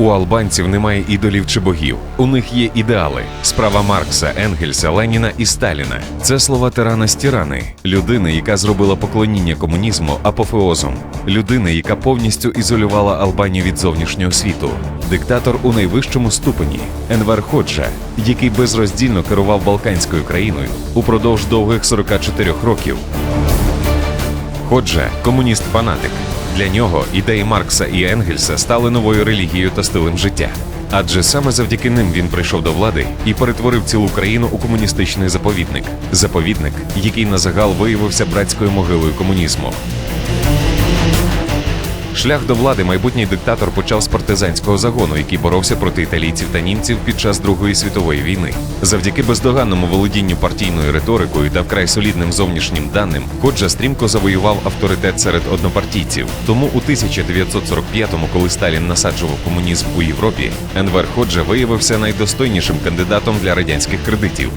У албанців немає ідолів чи богів. У них є ідеали: справа Маркса, Енгельса, Леніна і Сталіна. Це слова тирана з тирани, людини, яка зробила поклоніння комунізму апофеозом, людини, яка повністю ізолювала Албанію від зовнішнього світу, диктатор у найвищому ступені Енвер Ходжа, який безроздільно керував Балканською країною упродовж довгих 44 років. Ходжа комуніст-фанатик. Для нього ідеї Маркса і Енгельса стали новою релігією та стилем життя. Адже саме завдяки ним він прийшов до влади і перетворив цілу країну у комуністичний заповідник. Заповідник, який на загал виявився братською могилою комунізму. Шлях до влади майбутній диктатор почав з партизанського загону, який боровся проти італійців та німців під час Другої світової війни. Завдяки бездоганному володінню партійною риторикою та вкрай солідним зовнішнім даним, Ходжа стрімко завоював авторитет серед однопартійців. Тому у 1945-му, коли Сталін насаджував комунізм у Європі, Енвер Ходжа виявився найдостойнішим кандидатом для радянських кредитів.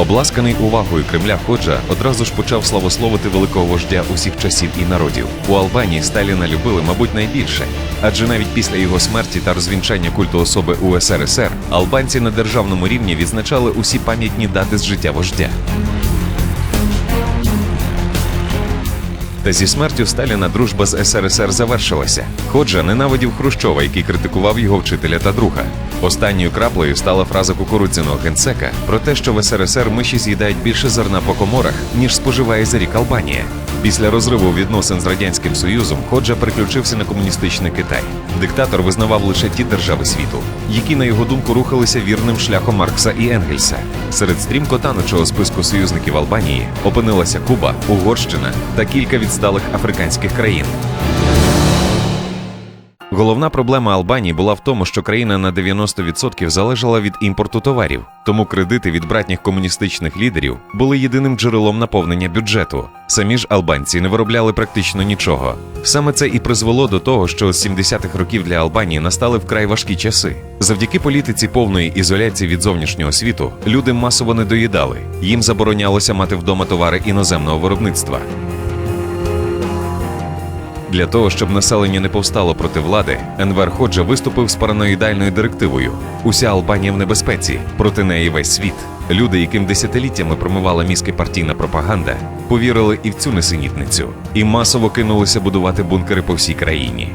Обласканий увагою Кремля Ходжа одразу ж почав славословити великого вождя усіх часів і народів. У Албанії Сталіна любили, мабуть, найбільше, адже навіть після його смерті та розвінчання культу особи у СРСР албанці на державному рівні відзначали усі пам'ятні дати з життя вождя. Та зі смертю Сталіна дружба з СРСР завершилася. Ходжа ненавидів Хрущова, який критикував його вчителя та друга. Останньою краплею стала фраза кукурудзяного генсека про те, що в СРСР миші з'їдають більше зерна по коморах, ніж споживає за рік Албанія. Після розриву відносин з радянським союзом Ходжа переключився на комуністичний Китай. Диктатор визнавав лише ті держави світу, які на його думку рухалися вірним шляхом Маркса і Енгельса. Серед стрімко танучого списку союзників Албанії опинилася Куба, Угорщина та кілька відсталих африканських країн. Головна проблема Албанії була в тому, що країна на 90% залежала від імпорту товарів, тому кредити від братніх комуністичних лідерів були єдиним джерелом наповнення бюджету. Самі ж албанці не виробляли практично нічого. Саме це і призвело до того, що з 70-х років для Албанії настали вкрай важкі часи. Завдяки політиці повної ізоляції від зовнішнього світу люди масово не доїдали. Їм заборонялося мати вдома товари іноземного виробництва. Для того, щоб населення не повстало проти влади, Енвер Ходжа виступив з параноїдальною директивою: Уся Албанія в небезпеці, проти неї весь світ. Люди, яким десятиліттями промивала мізки партійна пропаганда, повірили і в цю несенітницю, і масово кинулися будувати бункери по всій країні.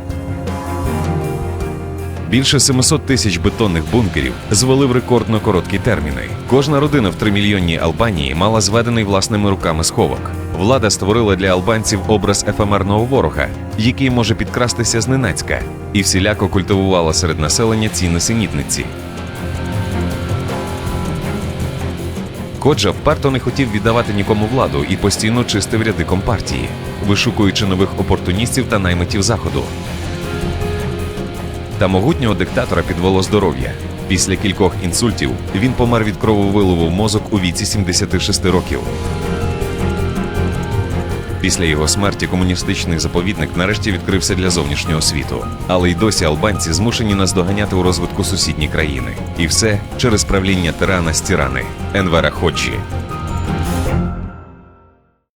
Більше 700 тисяч бетонних бункерів звели в рекордно короткі терміни. Кожна родина в тримільйонній Албанії мала зведений власними руками сховок. Влада створила для албанців образ ефемерного ворога, який може підкрастися зненацька, і всіляко культивувала серед населення ці несенітниці. Коджа вперто не хотів віддавати нікому владу і постійно чистив ряди компартії, вишукуючи нових опортуністів та наймитів заходу. Та могутнього диктатора підвело здоров'я. Після кількох інсультів він помер від крововиливу в мозок у віці 76 років. Після його смерті комуністичний заповідник нарешті відкрився для зовнішнього світу. Але й досі албанці змушені наздоганяти у розвитку сусідні країни. І все через правління тирана з тирани Енвера Ходжі.